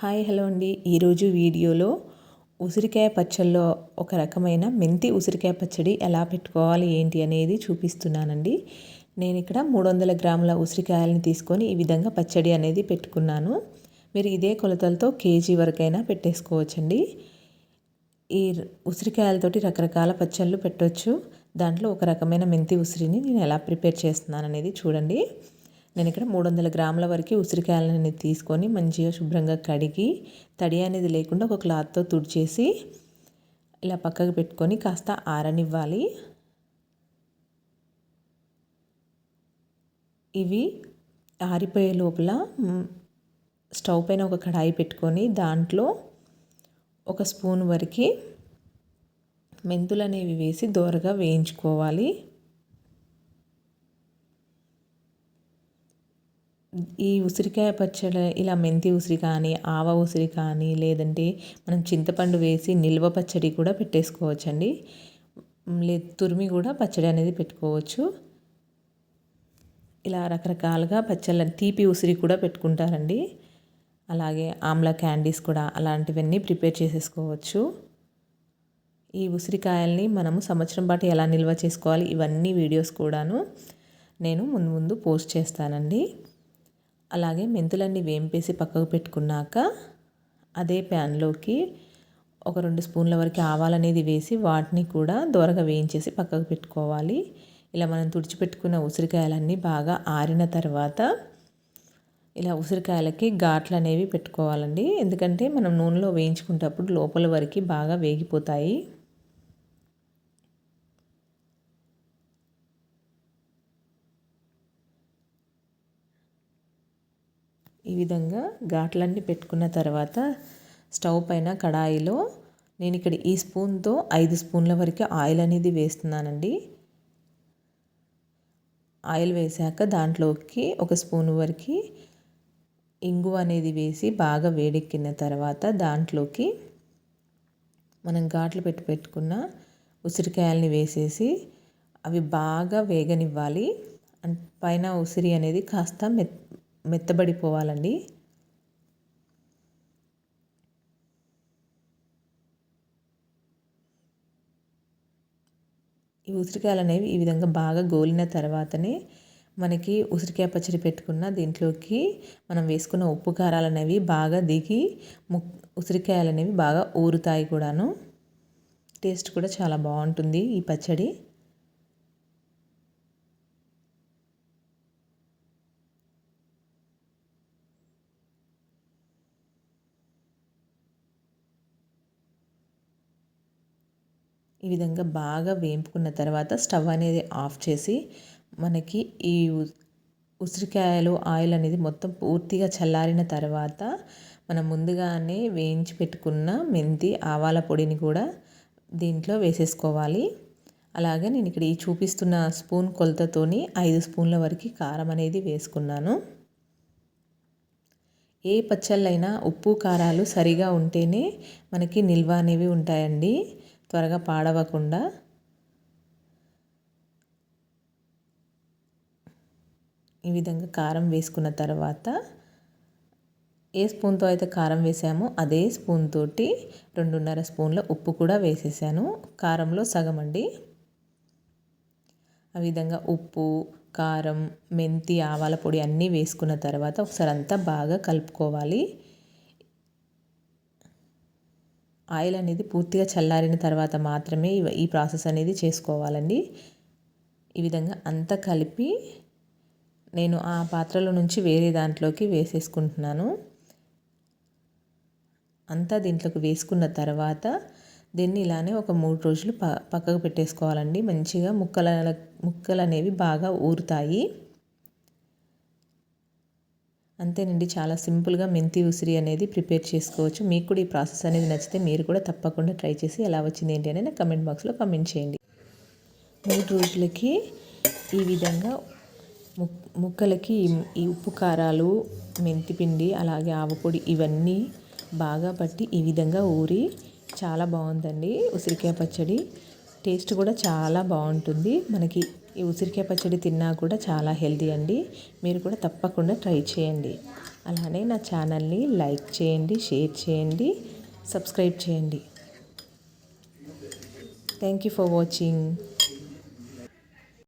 Hi hello అండి. ఈరోజు వీడియోలో ఉసిరికాయ పచ్చల్లో ఒక రకమైన మెంతి ఉసిరికాయ పచ్చడి ఎలా పెట్టుకోవాలి ఏంటి అనేది చూపిస్తున్నానండి. నేను ఇక్కడ మూడు వందల గ్రాముల ఉసిరికాయలని తీసుకొని ఈ విధంగా పచ్చడి అనేది పెట్టుకున్నాను. మీరు ఇదే కొలతలతో కేజీ వరకైనా పెట్టేసుకోవచ్చండి. ఈ ఉసిరికాయలతోటి రకరకాల పచ్చళ్ళు పెట్టవచ్చు దాంట్లో ఒక రకమైన మెంతి ఉసిరిని నేను ఎలా ప్రిపేర్ చేస్తున్నాను అనేది చూడండి. నేను ఇక్కడ మూడు వందల గ్రాముల వరకు ఉసిరికాయలని తీసుకొని మంచిగా శుభ్రంగా కడిగి తడి అనేది లేకుండా ఒక క్లాత్తో తుడిచేసి ఇలా పక్కకు పెట్టుకొని కాస్త ఆరనివ్వాలి. ఇవి ఆరిపోయే లోపల స్టవ్ పైన ఒక కడాయి పెట్టుకొని దాంట్లో ఒక స్పూన్ వరకు మెంతులు అనేవి వేసి దోరగా వేయించుకోవాలి. ఈ ఉసిరికాయ పచ్చడి ఇలా మెంతి ఉసిరి కానీ ఆవ ఉసిరి కానీ లేదంటే మనం చింతపండు వేసి నిల్వ పచ్చడి కూడా పెట్టేసుకోవచ్చండి. లే తురిమి కూడా పచ్చడి అనేది పెట్టుకోవచ్చు. ఇలా రకరకాలుగా పచ్చళ్ళ తీపి ఉసిరి కూడా పెట్టుకుంటారండి. అలాగే ఆమ్ల క్యాండీస్ కూడా అలాంటివన్నీ ప్రిపేర్ చేసేసుకోవచ్చు. ఈ ఉసిరికాయల్ని మనము సంవత్సరం పాటు ఎలా నిల్వ చేసుకోవాలి ఇవన్నీ వీడియోస్ కూడాను నేను ముందు ముందు పోస్ట్ చేస్తానండి. అలాగే మెంతులన్నీ వేంపేసి పక్కకు పెట్టుకున్నాక అదే ప్యాన్లోకి ఒక రెండు స్పూన్ల వరకు ఆవాలనేది వేసి వాటిని కూడా దోరగా వేయించేసి పక్కకు పెట్టుకోవాలి. ఇలా మనం తుడిచిపెట్టుకున్న ఉసిరికాయలన్నీ బాగా ఆరిన తర్వాత ఇలా ఉసిరికాయలకి ఘాట్లు అనేవి పెట్టుకోవాలండి. ఎందుకంటే మనం నూనెలో వేయించుకునేటప్పుడు లోపల వరకు బాగా వేగిపోతాయి. ఈ విధంగా ఘాట్లన్నీ పెట్టుకున్న తర్వాత స్టవ్ పైన కడాయిలో నేను ఇక్కడ ఈ స్పూన్తో ఐదు స్పూన్ల వరకు ఆయిల్ అనేది వేస్తున్నానండి. ఆయిల్ వేసాక దాంట్లోకి ఒక స్పూన్ వరకు ఇంగు అనేది వేసి బాగా వేడెక్కిన తర్వాత దాంట్లోకి మనం ఘాట్లు పెట్టి పెట్టుకున్న ఉసిరికాయల్ని వేసేసి అవి బాగా వేగనివ్వాలి. పైన ఉసిరి అనేది కాస్త మెత్ మెత్తబడిపోవాలండి. ఈ ఉసిరికాయలు అనేవి ఈ విధంగా బాగా గోలిన తర్వాతనే మనకి ఉసిరికాయ పచ్చడి పెట్టుకున్న దీంట్లోకి మనం వేసుకున్న ఉప్పు కారాలు అనేవి బాగా దిగి ముక్ ఉసిరికాయలు అనేవి బాగా ఊరుతాయి కూడాను. టేస్ట్ కూడా చాలా బాగుంటుంది ఈ పచ్చడి. ఈ విధంగా బాగా వేపుకున్న తర్వాత స్టవ్ అనేది ఆఫ్ చేసి మనకి ఈ ఉసిరికాయలు ఆయిల్ అనేది మొత్తం పూర్తిగా చల్లారిన తర్వాత మనం ముందుగానే వేయించి పెట్టుకున్న మెంతి ఆవాల పొడిని కూడా దీంట్లో వేసేసుకోవాలి. అలాగే నేను ఇక్కడ ఈ చూపిస్తున్న స్పూన్ కొలతతోని ఐదు స్పూన్ల వరకు కారం అనేది వేసుకున్నాను. ఏ పచ్చళ్ళైనా ఉప్పు కారాలు సరిగా ఉంటేనే మనకి నిల్వ అనేవి ఉంటాయండి. త్వరగా పాడవకుండా ఈ విధంగా కారం వేసుకున్న తర్వాత ఏ స్పూన్తో అయితే కారం వేసామో అదే స్పూన్ తోటి రెండున్నర స్పూన్ల ఉప్పు కూడా వేసేసాను. కారంలో సగం అండి. ఆ విధంగా ఉప్పు కారం మెంతి ఆవాల పొడి అన్నీ వేసుకున్న తర్వాత ఒకసారి అంతా బాగా కలుపుకోవాలి. ఆయిల్ అనేది పూర్తిగా చల్లారిన తర్వాత మాత్రమే ఈ ప్రాసెస్ అనేది చేసుకోవాలండి. ఈ విధంగా అంతా కలిపి నేను ఆ పాత్రలో నుంచి వేరే దాంట్లోకి వేసేసుకుంటున్నాను. అంతా దీంట్లోకి వేసుకున్న తర్వాత దీన్ని ఇలానే ఒక మూడు రోజులు ప పక్కకు పెట్టేసుకోవాలండి. మంచిగా ముక్కల ముక్కలు అనేవి బాగా ఊరుతాయి. అంతేనండి చాలా సింపుల్గా మెంతి ఉసిరి అనేది ప్రిపేర్ చేసుకోవచ్చు. మీకు కూడా ఈ ప్రాసెస్ అనేది నచ్చితే మీరు కూడా తప్పకుండా ట్రై చేసి ఎలా వచ్చింది ఏంటి అనేది కమెంట్ బాక్స్లో కమెంట్ చేయండి. మూడు రోజులకి ఈ విధంగా ముక్కలకి ఈ ఉప్పు కారాలు మెంతిపిండి అలాగే ఆవపొడి ఇవన్నీ బాగా పట్టి ఈ విధంగా ఊరి చాలా బాగుందండి ఉసిరికాయ పచ్చడి. టేస్ట్ కూడా చాలా బాగుంటుంది. మనకి ఈ ఉసిరికాయ పచ్చడి తిన్నా కూడా చాలా హెల్తీ అండి. మీరు కూడా తప్పకుండా ట్రై చేయండి. అలానే నా ఛానల్ని లైక్ చేయండి షేర్ చేయండి సబ్స్క్రైబ్ చేయండి. Thank you for watching.